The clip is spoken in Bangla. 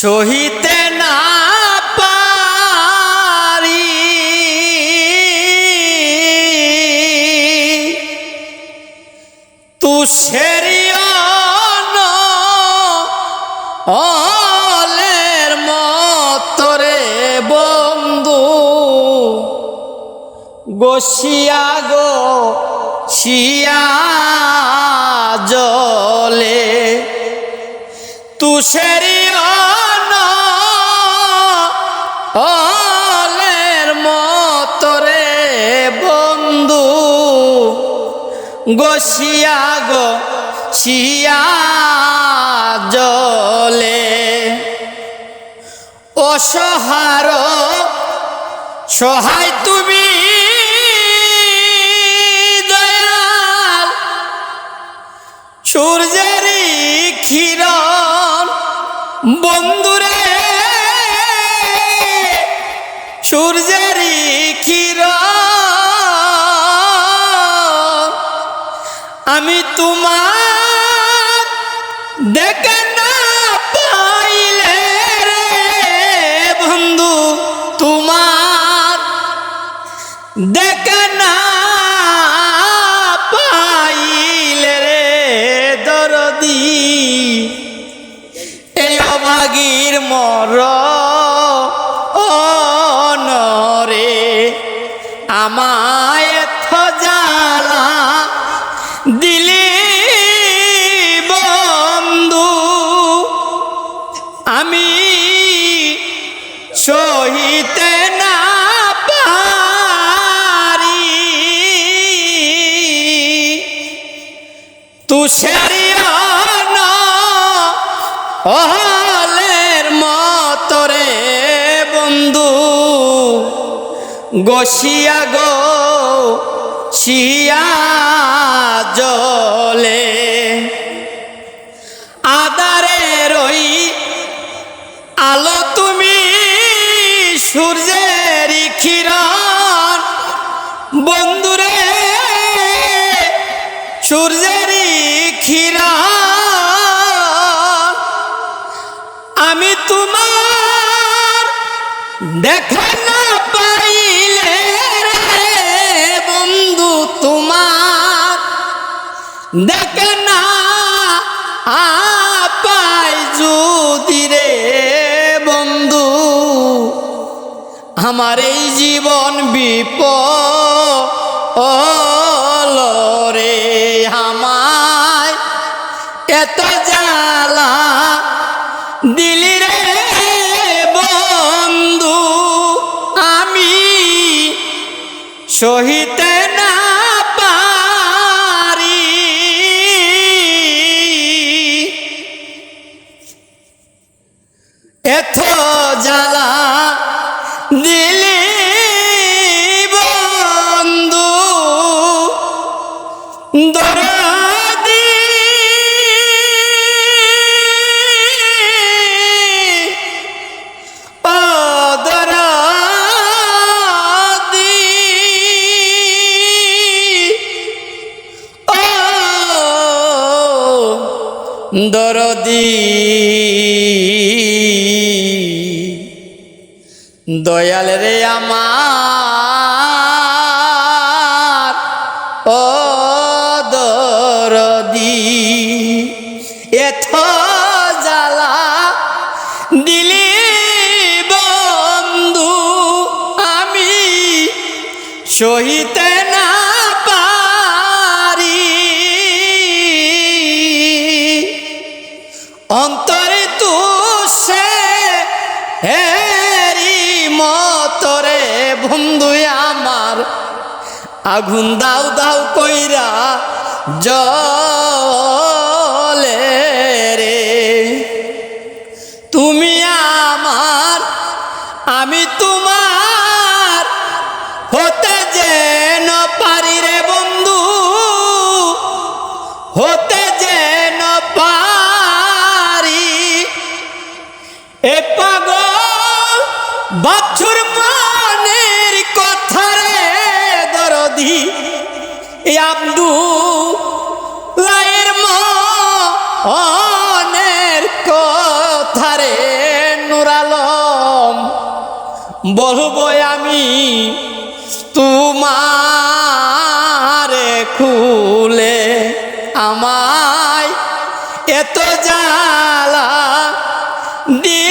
সহিতে না পারি। তুষের অলের মতরে বন্ধু। গোসিয়া গো শিয়া জলে। তুষের গোসিয়া গো শিয়া জলে। অসহার সহায় তুমি দয়াল। সূর্যের ক্ষীরণ বন্ধুরে সূর্যের ক্ষীরণ আমি তোমার দেখে না পাইলে রে বন্ধু, তোমার দেখে না পাইলে রে দরদি। এই অভাগীর মর অনরে আমি সহিতে না পারি। তুষারিয়ন অহলের মতরে বন্ধু গসিয়া গো শিয়া জলে। বন্ধুরে সূর্যের ক্ষীরণ আমি তোমার দেখা না পাইলে বন্ধু তোমার দেখে না আপাই যদি আমার এই জীবন বিপ রে আমায়। এত জ্বালা দিলি রে বন্ধু আমি সহিতে দরদি দয়াল রে আমার ও দরদি এথ জ্বালা দিলি বন্ধু আমি সহিতে অন্তরে সে হেরি মতরে ভুন্দুই আমার। আগুন দাও দাও কইরা জলে বাছুর পানের কথারে দরদি। আব্দু লায়ের মনের কথারে নুরালম বলব আমি তোমার খুলে আমায় এত জ্বালা দিয়ে